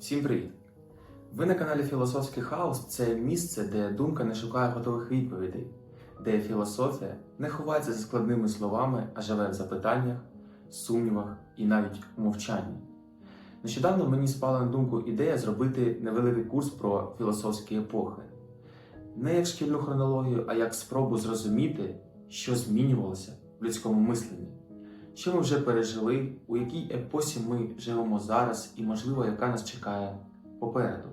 Всім привіт! Ви на каналі Філософський хаос це місце, де думка не шукає готових відповідей, де філософія не ховається за складними словами, а живе в запитаннях, сумнівах і навіть у мовчанні. Нещодавно мені спала на думку ідея зробити невеликий курс про філософські епохи. Не як шкільну хронологію, а як спробу зрозуміти, що змінювалося в людському мисленні, що ми вже пережили, у якій епосі ми живемо зараз і, можливо, яка нас чекає попереду.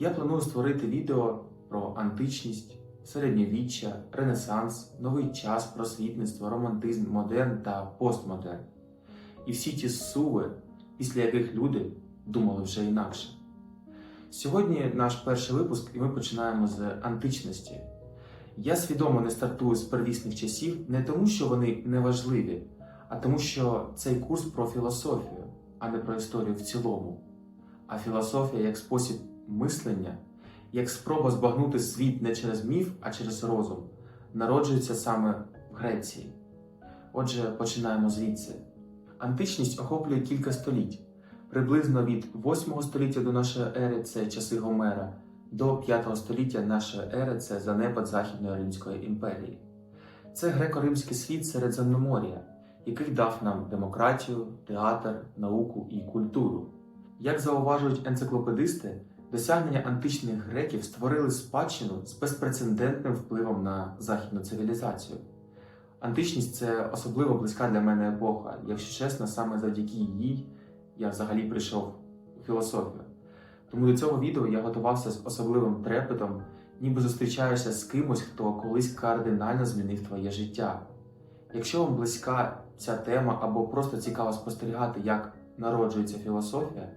Я планую створити відео про античність, середньовіччя, ренесанс, новий час, просвітництво, романтизм, модерн та постмодерн. І всі ті суви, після яких люди думали вже інакше. Сьогодні наш перший випуск, і ми починаємо з античності. Я свідомо не стартую з первісних часів не тому, що вони неважливі, а тому, що цей курс про філософію, а не про історію в цілому. А філософія як спосіб мислення, як спроба збагнути світ не через міф, а через розум, народжується саме в Греції. Отже, починаємо звідси. Античність охоплює кілька століть, приблизно від 8 століття до нашої ери це часи Гомера, до 5 століття нашої ери це занепад Західної Римської імперії. Це греко-римський світ Середземномор'я, який дав нам демократію, театр, науку і культуру. Як зауважують енциклопедисти, досягнення античних греків створили спадщину з безпрецедентним впливом на західну цивілізацію. Античність це особливо близька для мене епоха. Якщо чесно, саме завдяки їй я взагалі прийшов у філософію. Тому до цього відео я готувався з особливим трепетом, ніби зустрічаєшся з кимось, хто колись кардинально змінив твоє життя. Якщо вам близька ця тема або просто цікаво спостерігати, як народжується філософія,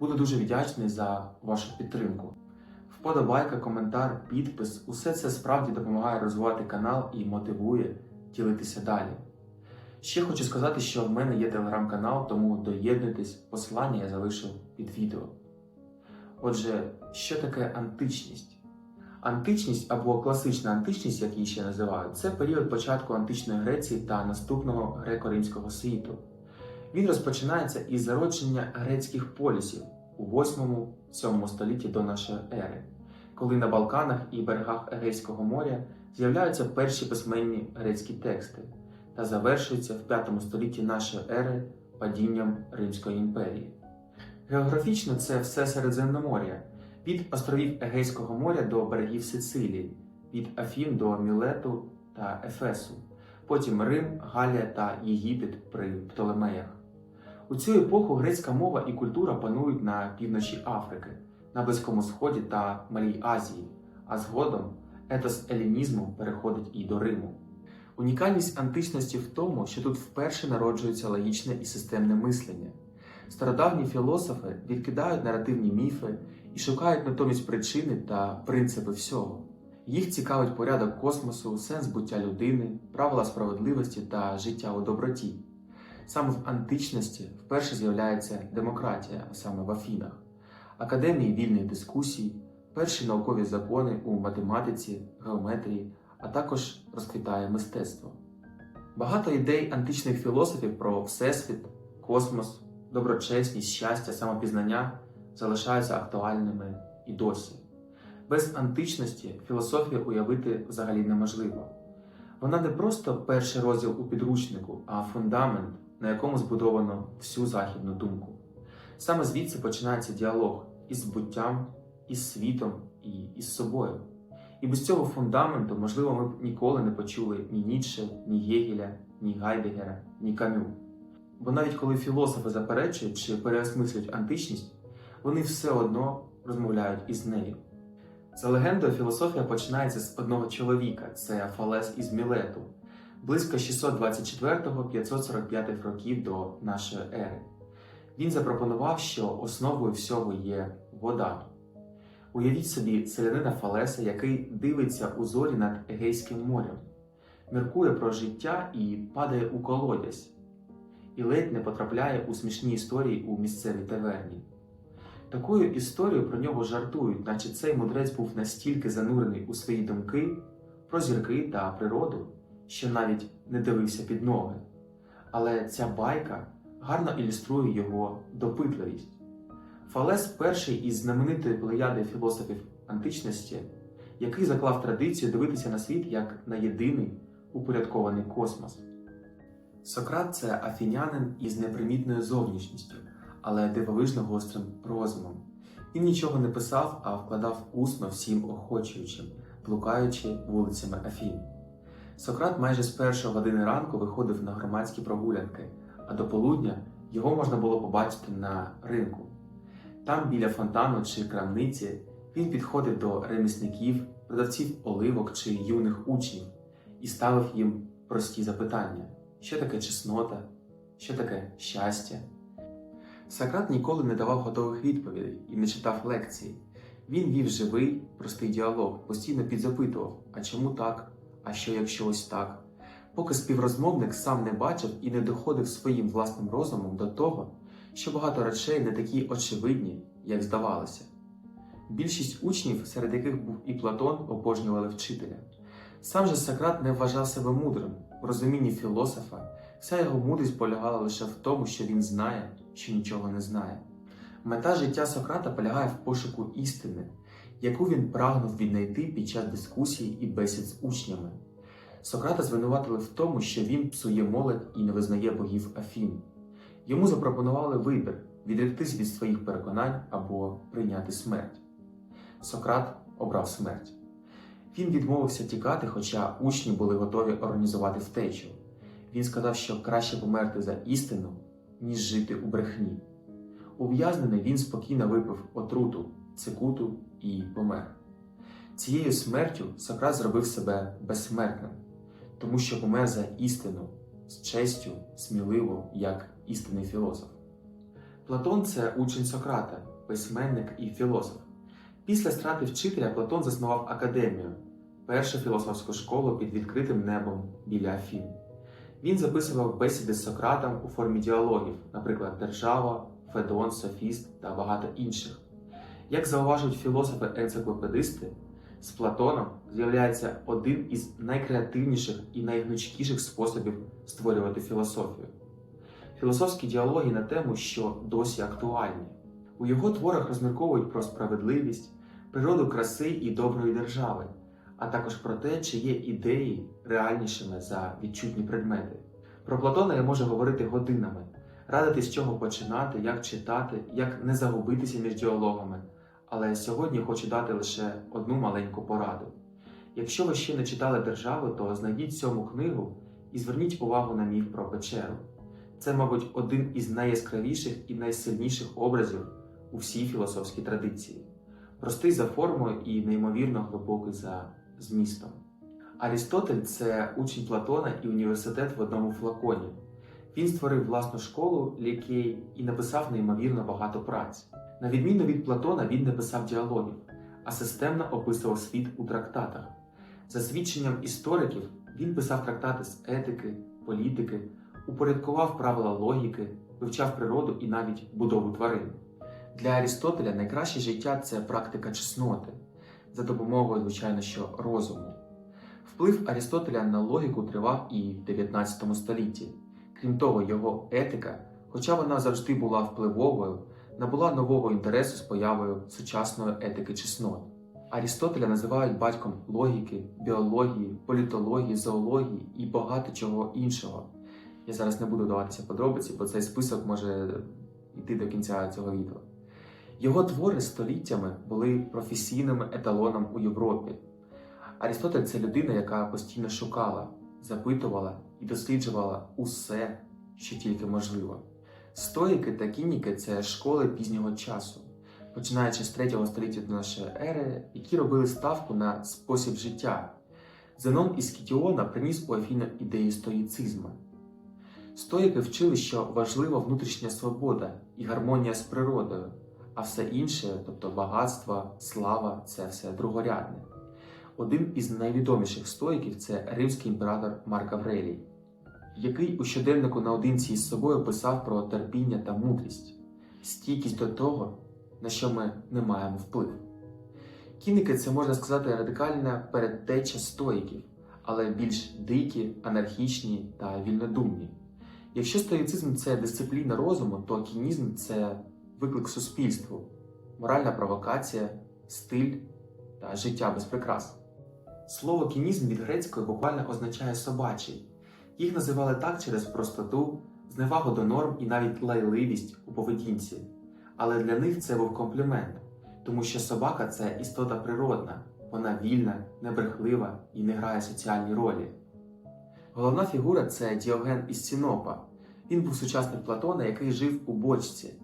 буду дуже вдячний за вашу підтримку. Вподобайка, коментар, підпис усе це справді допомагає розвивати канал і мотивує ділитися далі. Ще хочу сказати, що в мене є телеграм-канал, тому доєднуйтесь, посилання я залишу під відео. Отже, що таке античність? Античність або класична античність, як її ще називають, це період початку античної Греції та наступного греко-римського світу. Він розпочинається із зародження грецьких полісів у 8-7 столітті до нашої ери, коли на Балканах і берегах Егейського моря з'являються перші письменні грецькі тексти та завершується в 5 столітті нашої ери падінням Римської імперії. Географічно це все Середземномор'я, від островів Егейського моря до берегів Сицилії, від Афін до Мілету та Ефесу, потім Рим, Галія та Єгипет при Птолемеях. У цю епоху грецька мова і культура панують на півночі Африки, на Близькому Сході та Малій Азії, а згодом етос елінізму переходить і до Риму. Унікальність античності в тому, що тут вперше народжується логічне і системне мислення. Стародавні філософи відкидають наративні міфи і шукають натомість причини та принципи всього. Їх цікавить порядок космосу, сенс буття людини, правила справедливості та життя у доброті. Саме в античності вперше з'являється демократія, а саме в Афінах, академії вільної дискусії, перші наукові закони у математиці, геометрії, а також розквітає мистецтво. Багато ідей античних філософів про всесвіт, космос, доброчесність, щастя, самопізнання залишаються актуальними і досі. Без античності філософію уявити взагалі неможливо. Вона не просто перший розділ у підручнику, а фундамент, на якому збудовано всю західну думку. Саме звідси починається діалог із збуттям, із світом і із собою. І без цього фундаменту, можливо, ми б ніколи не почули ні Ніцше, ні Гегеля, ні Гайдегера, ні Камю. Бо навіть коли філософи заперечують чи переосмислюють античність, вони все одно розмовляють із нею. За легендою, філософія починається з одного чоловіка, це Фалес із Мілету, близько 624-545 років до нашої ери. Він запропонував, що основою всього є вода. Уявіть собі селянина Фалеса, який дивиться у зорі над Егейським морем, міркує про життя і падає у колодязь, і ледь не потрапляє у смішні історії у місцевій таверні. Такою історією про нього жартують, наче цей мудрець був настільки занурений у свої думки про зірки та природу, що навіть не дивився під ноги. Але ця байка гарно ілюструє його допитливість. Фалес перший із знаменитої плеяди філософів античності, який заклав традицію дивитися на світ як на єдиний упорядкований космос. Сократ це афінянин із непримітною зовнішністю, але дивовижно гострим розумом. Він нічого не писав, а вкладав усно всім охочуючим, блукаючи вулицями Афін. Сократ майже з першої години ранку виходив на громадські прогулянки, а до полудня його можна було побачити на ринку. Там, біля фонтану чи крамниці, він підходив до ремісників, продавців оливок чи юних учнів і ставив їм прості запитання: що таке чеснота, що таке щастя. Сократ ніколи не давав готових відповідей і не читав лекції. Він вів живий, простий діалог, постійно підзапитував, а чому так, а що якщо ось так, поки співрозмовник сам не бачив і не доходив своїм власним розумом до того, що багато речей не такі очевидні, як здавалося. Більшість учнів, серед яких був і Платон, обожнювали вчителя. Сам же Сократ не вважав себе мудрим. У розумінні філософа вся його мудрість полягала лише в тому, що він знає, що нічого не знає. Мета життя Сократа полягає в пошуку істини, яку він прагнув віднайти під час дискусій і бесід з учнями. Сократа звинуватили в тому, що він псує молодь і не визнає богів Афін. Йому запропонували вибір відректись від своїх переконань або прийняти смерть. Сократ обрав смерть. Він відмовився тікати, хоча учні були готові організувати втечу. Він сказав, що краще померти за істину, ніж жити у брехні. Ув'язнений він спокійно випив отруту, цикуту і помер. Цією смертю Сократ зробив себе безсмертним, тому що помер за істину з честю, сміливо, як істинний філософ. Платон це учень Сократа, письменник і філософ. Після страти вчителя Платон заснував академію, першу філософську школу під відкритим небом біля Афін. Він записував бесіди з Сократом у формі діалогів, наприклад, Держава, Федон, Софіст та багато інших. Як зауважують філософи-енциклопедисти, з Платоном з'являється один із найкреативніших і найгнучкіших способів створювати філософію. Філософські діалоги на тему, що досі актуальні. У його творах розмірковують про справедливість, природу краси і доброї держави, а також про те, чи є ідеї реальнішими за відчутні предмети. Про Платона я можу говорити годинами, радити, з чого починати, як читати, як не загубитися між діалогами. Але сьогодні хочу дати лише одну маленьку пораду. Якщо ви ще не читали державу, то знайдіть сьому книгу і зверніть увагу на міф про печеру. Це, мабуть, один із найяскравіших і найсильніших образів у всій філософській традиції, простий за формою і неймовірно глибокий за змістом. Арістотель це учень Платона і університет в одному флаконі. Він створив власну школу лікей і написав неймовірно багато праць. На відміну від Платона, він не писав діалогів, а системно описував світ у трактатах. За свідченням істориків, він писав трактати з етики, політики, упорядкував правила логіки, вивчав природу і навіть будову тварин. Для Арістотеля найкраще життя це практика чесноти, за допомогою, звичайно, що розуму. Вплив Арістотеля на логіку тривав і в 19 столітті. Крім того, його етика, хоча вона завжди була впливовою, набула нового інтересу з появою сучасної етики чеснот. Арістотеля називають батьком логіки, біології, політології, зоології і багато чого іншого. Я зараз не буду даватися подробиці, бо цей список може йти до кінця цього відео. Його твори століттями були професійним еталоном у Європі. Арістотель це людина, яка постійно шукала, запитувала і досліджувала усе, що тільки можливо. Стоїки та кініки це школи пізнього часу, починаючи з 3 століття до нашої ери, які робили ставку на спосіб життя. Зенон із Кітіона приніс у Афіну ідеї стоїцизму. Стоїки вчили, що важлива внутрішня свобода і гармонія з природою, а все інше, тобто багатство, слава це все другорядне. Один із найвідоміших стоїків це римський імператор Марк Аврелій, який у щоденнику наодинці із собою писав про терпіння та мудрість, стійкість до того, на що ми не маємо вплив. Кіники це можна сказати радикальна передтеча стоїків, але більш дикі, анархічні та вільнодумні. Якщо стоїцизм це дисципліна розуму, то кінізм це виклик суспільству, моральна провокація, стиль та життя без прикрас. Слово кінізм від грецької буквально означає собачий. Їх називали так через простоту, зневагу до норм і навіть лайливість у поведінці. Але для них це був комплімент, тому що собака це істота природна, вона вільна, небрехлива і не грає соціальні ролі. Головна фігура це Діоген із Сінопа. Він був сучасник Платона, який жив у бочці,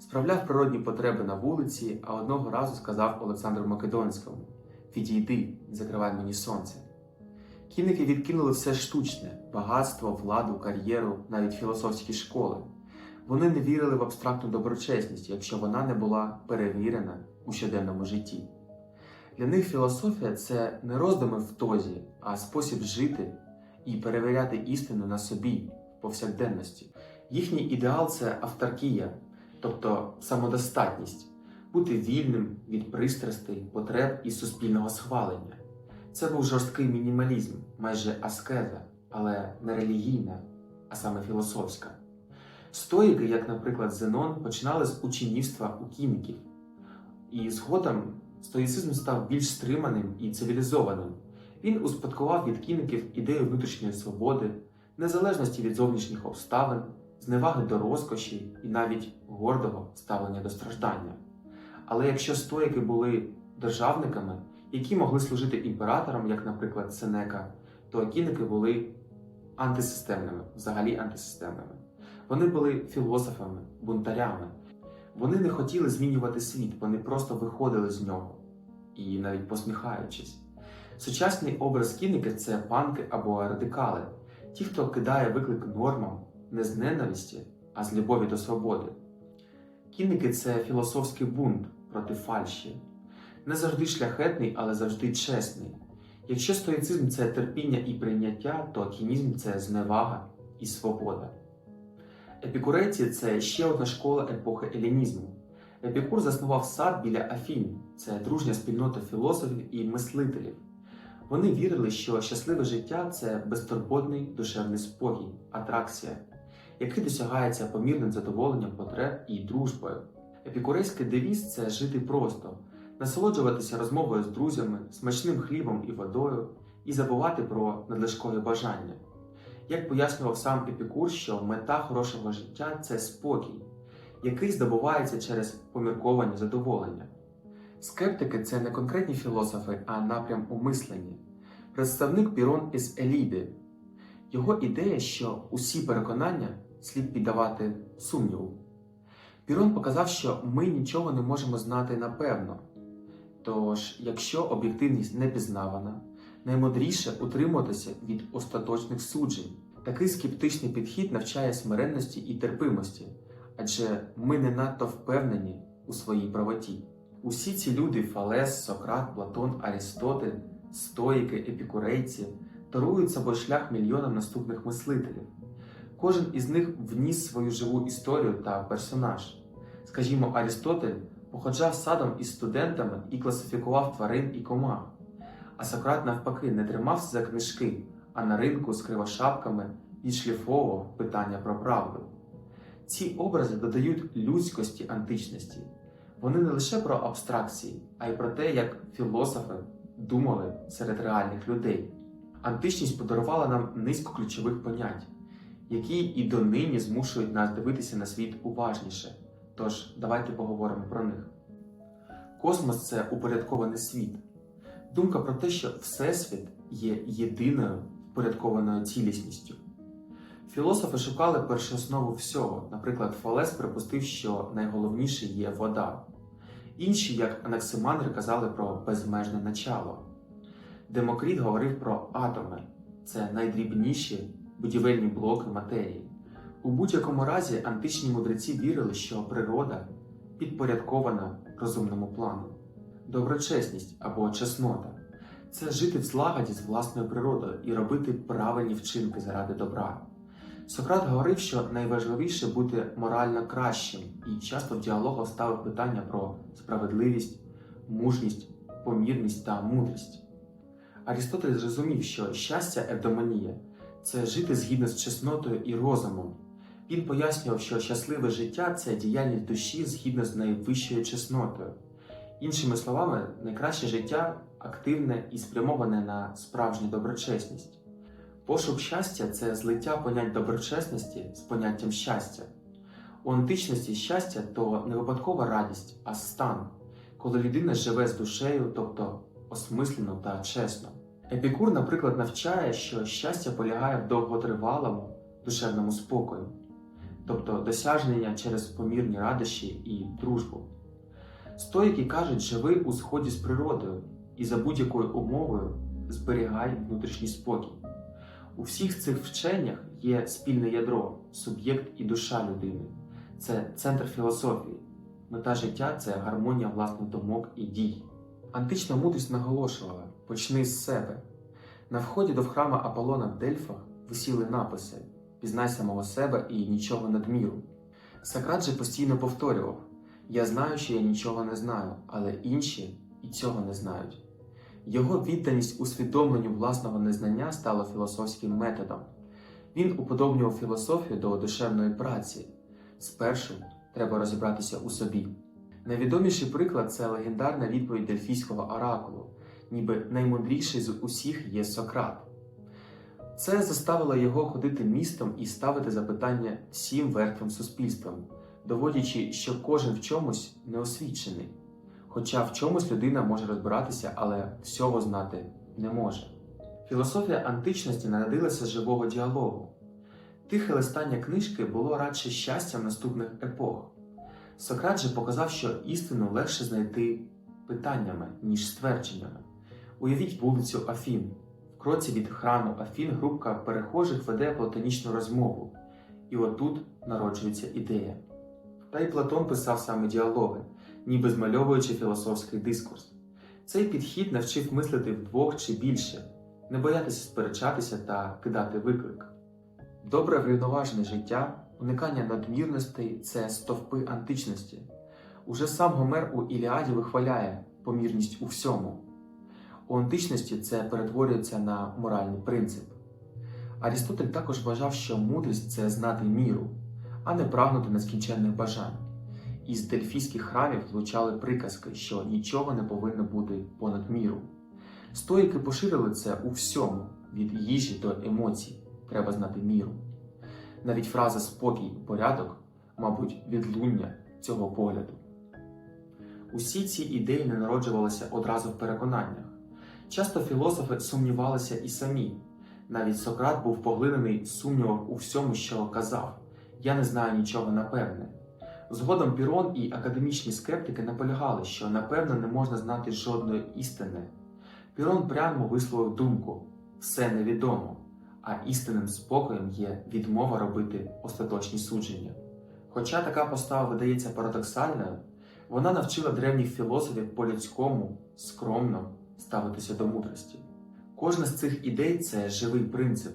справляв природні потреби на вулиці, а одного разу сказав Олександру Македонському: Відійди, закривай мені сонце. Кінники відкинули все штучне багатство, владу, кар'єру, навіть філософські школи. Вони не вірили в абстрактну доброчесність, якщо вона не була перевірена у щоденному житті. Для них філософія це не роздуми в тозі, а спосіб жити і перевіряти істину на собі в повсякденності. Їхній ідеал це авторкія, тобто самодостатність, бути вільним від пристрастей, потреб і суспільного схвалення. Це був жорсткий мінімалізм, майже аскеза, але не релігійна, а саме філософська. Стоїки, як, наприклад, Зенон, починали з учнівства у кініків, і згодом стоїцизм став більш стриманим і цивілізованим. Він успадкував від кініків ідею внутрішньої свободи, незалежності від зовнішніх обставин, зневаги до розкоші і навіть гордого ставлення до страждання. Але якщо стоїки були державниками, які могли служити імператорам, як, наприклад, Сенека, то кіники були антисистемними, взагалі антисистемними. Вони були філософами, бунтарями. Вони не хотіли змінювати світ, вони просто виходили з нього і навіть посміхаючись. Сучасний образ кінника це панки або радикали, ті, хто кидає виклик нормам не з ненависті, а з любові до свободи. Кінники це філософський бунт проти фальші, не завжди шляхетний, але завжди чесний. Якщо стоїцизм це терпіння і прийняття, то кінізм це зневага і свобода. Епікурейці це ще одна школа епохи елінізму. Епікур заснував сад біля Афін, це дружня спільнота філософів і мислителів. Вони вірили, що щасливе життя це безтурботний душевний спокій, атракція, який досягається помірним задоволенням потреб і дружбою. Епікурейський девіз це жити просто, насолоджуватися розмовою з друзями, смачним хлібом і водою і забувати про надлишкові бажання. Як пояснював сам Епікур, що мета хорошого життя це спокій, який здобувається через помірковані задоволення. Скептики це не конкретні філософи, а напрям у мисленні. Представник Пірон із Еліди. Його ідея, що усі переконання слід піддавати сумніву. Пірон показав, що ми нічого не можемо знати напевно. Тож, якщо об'єктивність не пізнавана, наймудріше утримуватися від остаточних суджень. Такий скептичний підхід навчає смиренності і терпимості, адже ми не надто впевнені у своїй правоті. Усі ці люди Фалес, Сократ, Платон, Арістотель, стоїки, епікурейці торують собою шлях мільйонам наступних мислителів. Кожен із них вніс свою живу історію та персонаж. Скажімо, Арістотель походжав садом із студентами і класифікував тварин і комах. А Сократ, навпаки, не тримався за книжки, а на ринку з кривошапками відшліфовував питання про правду. Ці образи додають людськості античності. Вони не лише про абстракції, а й про те, як філософи думали серед реальних людей. Античність подарувала нам низку ключових понять, які і донині змушують нас дивитися на світ уважніше. Тож давайте поговоримо про них. Космос це упорядкований світ. Думка про те, що Всесвіт є єдиною впорядкованою цілісністю. Філософи шукали першооснову всього. Наприклад, Фалес припустив, що найголовніше є вода. Інші, як Анаксимандр, казали про безмежне начало. Демокріт говорив про атоми це найдрібніші будівельні блоки матерії. У будь-якому разі античні мудреці вірили, що природа підпорядкована розумному плану. Доброчесність або чеснота це жити в злагоді з власною природою і робити правильні вчинки заради добра. Сократ говорив, що найважливіше бути морально кращим, і часто в діалогах ставив питання про справедливість, мужність, помірність та мудрість. Арістотель зрозумів, що щастя евдомонія це жити згідно з чеснотою і розумом, Він пояснював, що щасливе життя це діяльність душі згідно з найвищою чеснотою. Іншими словами, найкраще життя активне і спрямоване на справжню доброчесність. Пошук щастя це злиття понять доброчесності з поняттям щастя. У античності щастя то не випадкова радість, а стан, коли людина живе з душею, тобто осмислено та чесно. Епікур, наприклад, навчає, що щастя полягає в довготривалому душевному спокою, тобто досягнення через помірні радощі і дружбу. Стоїки кажуть, живи у сході з природою і за будь-якою умовою зберігай внутрішній спокій. У всіх цих вченнях є спільне ядро, суб'єкт і душа людини. Це центр філософії. Мета життя це гармонія власних думок і дій. Антична мудрість наголошувала: почни з себе. На вході до храма Аполлона в Дельфах висіли написи: Пізнай самого себе і нічого надміру. Сократ же постійно повторював: Я знаю, що я нічого не знаю, але інші і цього не знають. Його відданість усвідомленню власного незнання стала філософським методом. Він уподобнював філософію до душевної праці. Спершу треба розібратися у собі. Найвідоміший приклад це легендарна відповідь дельфійського оракулу, ніби наймудріший з усіх є Сократ. Це заставило його ходити містом і ставити запитання всім верхнім суспільствам, доводячи, що кожен в чомусь неосвічений. Хоча в чомусь людина може розбиратися, але всього знати не може. Філософія античності народилася з живого діалогу. Тихе листання книжки було радше щастям наступних епох. Сократ же показав, що істину легше знайти питаннями, ніж ствердженнями. Уявіть вулицю Афін. В кроці від храму Афін групка перехожих веде платонічну розмову, і отут народжується ідея. Та й Платон писав саме діалоги, ніби змальовуючи філософський дискурс. Цей підхід навчив мислити вдвох чи більше, не боятися сперечатися та кидати виклик. Добре врівноважене життя, уникання надмірностей це стовпи античності. Уже сам Гомер у Іліаді вихваляє помірність у всьому. У античності це перетворюється на моральний принцип. Арістотель також вважав, що мудрість це знати міру, а не прагнути нескінченних бажань. Із дельфійських храмів влучали приказки, що нічого не повинно бути понад міру. Стоїки поширили це у всьому, від їжі до емоцій, треба знати міру. Навіть фраза спокій і порядок, мабуть, відлуння цього погляду. Усі ці ідеї не народжувалися одразу в переконаннях. Часто філософи сумнівалися і самі. Навіть Сократ був поглинений сумнівом у всьому, що казав Я не знаю нічого напевне. Згодом Пірон і академічні скептики наполягали, що напевно не можна знати жодної істини. Пірон прямо висловив думку все невідомо, а істинним спокоєм є відмова робити остаточні судження. Хоча така постава видається парадоксальною, вона навчила древніх філософів по-людському, скромно ставитися до мудрості. Кожна з цих ідей це живий принцип.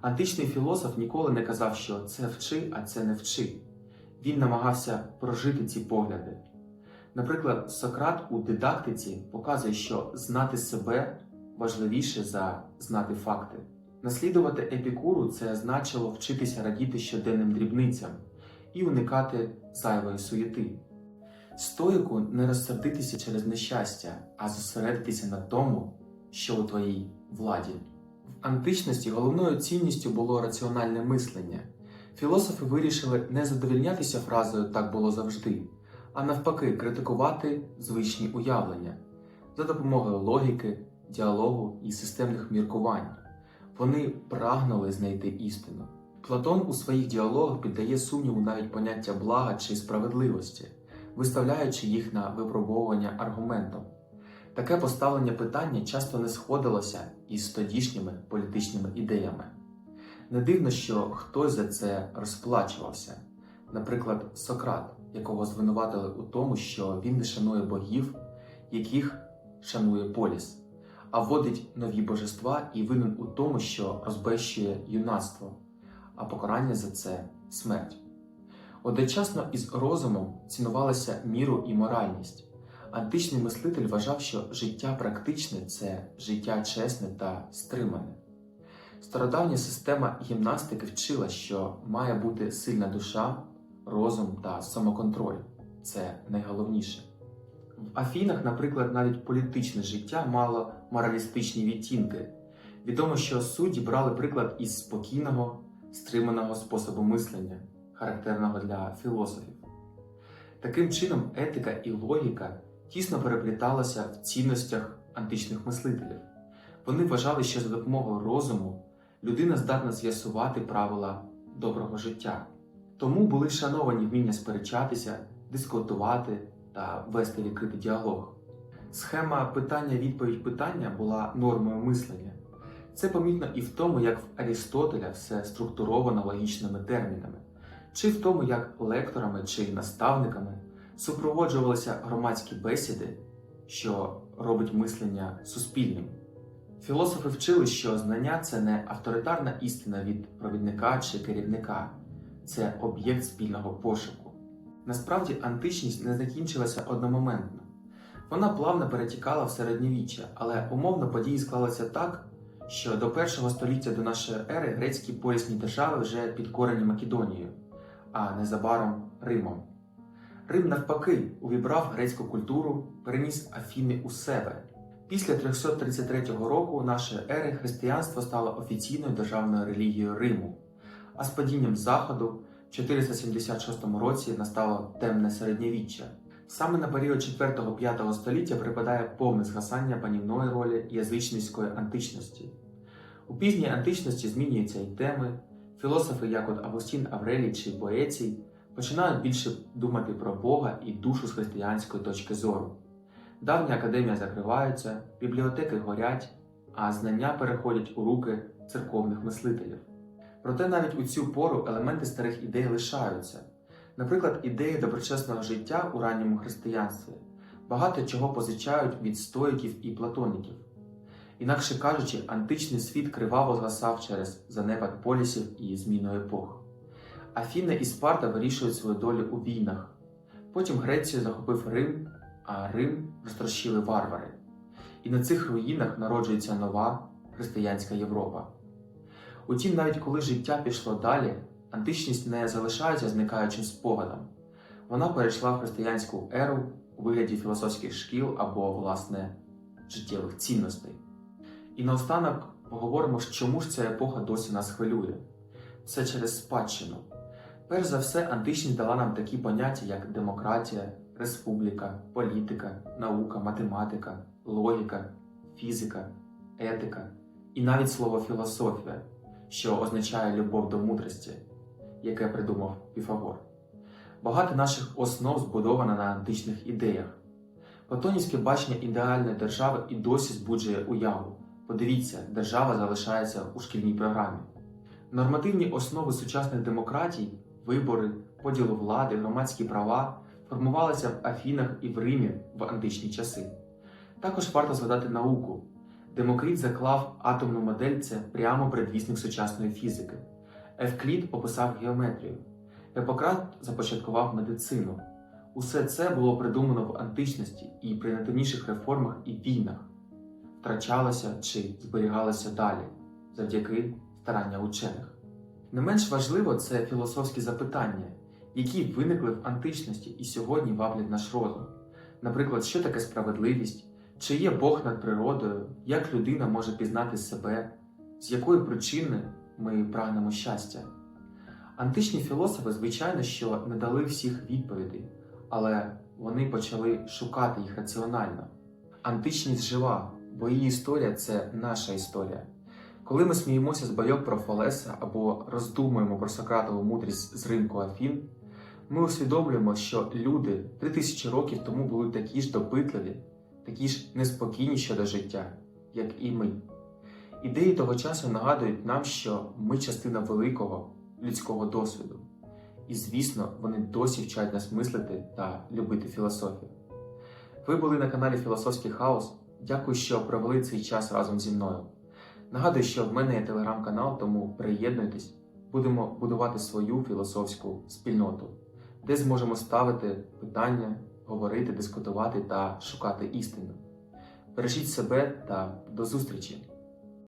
Античний філософ ніколи не казав, що це вчи, а це не вчи. Він намагався прожити ці погляди. Наприклад, Сократ у дидактиці показує, що знати себе важливіше за знати факти. Наслідувати епікуру це значило вчитися радіти щоденним дрібницям і уникати зайвої суєти. Стоїку не розсердитися через нещастя, а зосередитися на тому, що у твоїй владі. В античності головною цінністю було раціональне мислення. Філософи вирішили не задовільнятися фразою так було завжди, а навпаки, критикувати звичні уявлення за допомогою логіки, діалогу і системних міркувань. Вони прагнули знайти істину. Платон у своїх діалогах піддає сумніву навіть поняття блага чи справедливості, виставляючи їх на випробовування аргументом. Таке поставлення питання часто не сходилося із тодішніми політичними ідеями. Не дивно, що хтось за це розплачувався, наприклад, Сократ, якого звинуватили у тому, що він не шанує богів, яких шанує поліс, а вводить нові божества і винен у тому, що розбещує юнацтво, а покарання за це смерть. Одночасно із розумом цінувалася міру і моральність. Античний мислитель вважав, що життя практичне це життя чесне та стримане. Стародавня система гімнастики вчила, що має бути сильна душа, розум та самоконтроль. Це найголовніше. В Афінах, наприклад, навіть політичне життя мало моралістичні відтінки. Відомо, що судді брали приклад із спокійного, стриманого способу мислення, характерного для філософів. Таким чином, етика і логіка тісно перепліталися в цінностях античних мислителів. Вони вважали, що за допомогою розуму людина здатна з'ясувати правила доброго життя. Тому були шановані вміння сперечатися, дискутувати та вести відкритий діалог. Схема питання-відповідь-питання була нормою мислення. Це помітно і в тому, як в Арістотеля все структуровано логічними термінами, чи в тому, як лекторами чи наставниками супроводжувалися громадські бесіди, що робить мислення суспільним. Філософи вчили, що знання це не авторитарна істина від провідника чи керівника, це об'єкт спільного пошуку. Насправді античність не закінчилася одномоментно. Вона плавно перетікала в середньовіччя, але умовно події склалися так, що до першого століття до нашої ери грецькі полісні держави вже підкорені Македонією, а незабаром Римом. Рим, навпаки, увібрав грецьку культуру, переніс Афіни у себе. Після 333 року нашої ери християнство стало офіційною державною релігією Риму, а з падінням Заходу в 476 році настало темне середньовіччя. Саме на період 4-5 століття припадає повне згасання панівної ролі язичницької античності. У пізній античності змінюються і теми. Філософи, як от Августін Аврелій чи Боецій, починають більше думати про Бога і душу з християнської точки зору. Давня академія закриваються, бібліотеки горять, а знання переходять у руки церковних мислителів. Проте навіть у цю пору елементи старих ідей лишаються. Наприклад, ідеї доброчесного життя у ранньому християнстві багато чого позичають від стоїків і платоніків. Інакше кажучи, античний світ криваво згасав через занепад полісів і зміну епох. Афіна і Спарта вирішують свою долю у війнах. Потім Грецію захопив Рим, а Рим розтрощили варвари. І на цих руїнах народжується нова християнська Європа. Утім, навіть коли життя пішло далі, античність не залишається зникаючим спогадом. Вона перейшла в християнську еру у вигляді філософських шкіл або, власне, життєвих цінностей. І наостанок поговоримо, чому ж ця епоха досі нас хвилює. Все через спадщину. Перш за все, античність дала нам такі поняття, як демократія, республіка, політика, наука, математика, логіка, фізика, етика і навіть слово філософія, що означає любов до мудрості, яке придумав Піфагор. Багато наших основ збудовано на античних ідеях. Платонівське бачення ідеальної держави і досі збуджує уяву. Подивіться, держава залишається у шкільній програмі. Нормативні основи сучасних демократій, вибори, поділу влади, громадські права формувалися в Афінах і в Римі в античні часи. Також варто згадати науку. Демокрит заклав атомну модель це прямо предвісник сучасної фізики. Евклід описав геометрію. Епократ започаткував медицину. Усе це було придумано в античності і при найдавніших реформах і війнах втрачалося чи зберігалося далі завдяки старання учених. Не менш важливо це філософські запитання, які виникли в античності і сьогодні ваблять наш розум. Наприклад, що таке справедливість, чи є Бог над природою, як людина може пізнати себе, з якої причини ми прагнемо щастя. Античні філософи, звичайно, що не дали всіх відповідей, але вони почали шукати їх раціонально. Античність жива, бо її історія це наша історія. Коли ми сміємося з байок про Фалеса або роздумуємо про Сократову мудрість з ринку Афін, ми усвідомлюємо, що люди три тисячі років тому були такі ж допитливі, такі ж неспокійні щодо життя, як і ми. Ідеї того часу нагадують нам, що ми частина великого людського досвіду. І, звісно, вони досі вчать нас мислити та любити філософію. Ви були на каналі Філософський Хаос. Дякую, що провели цей час разом зі мною. Нагадую, що в мене є телеграм-канал, тому приєднуйтесь, будемо будувати свою філософську спільноту, де зможемо ставити питання, говорити, дискутувати та шукати істину. Бережіть себе та до зустрічі!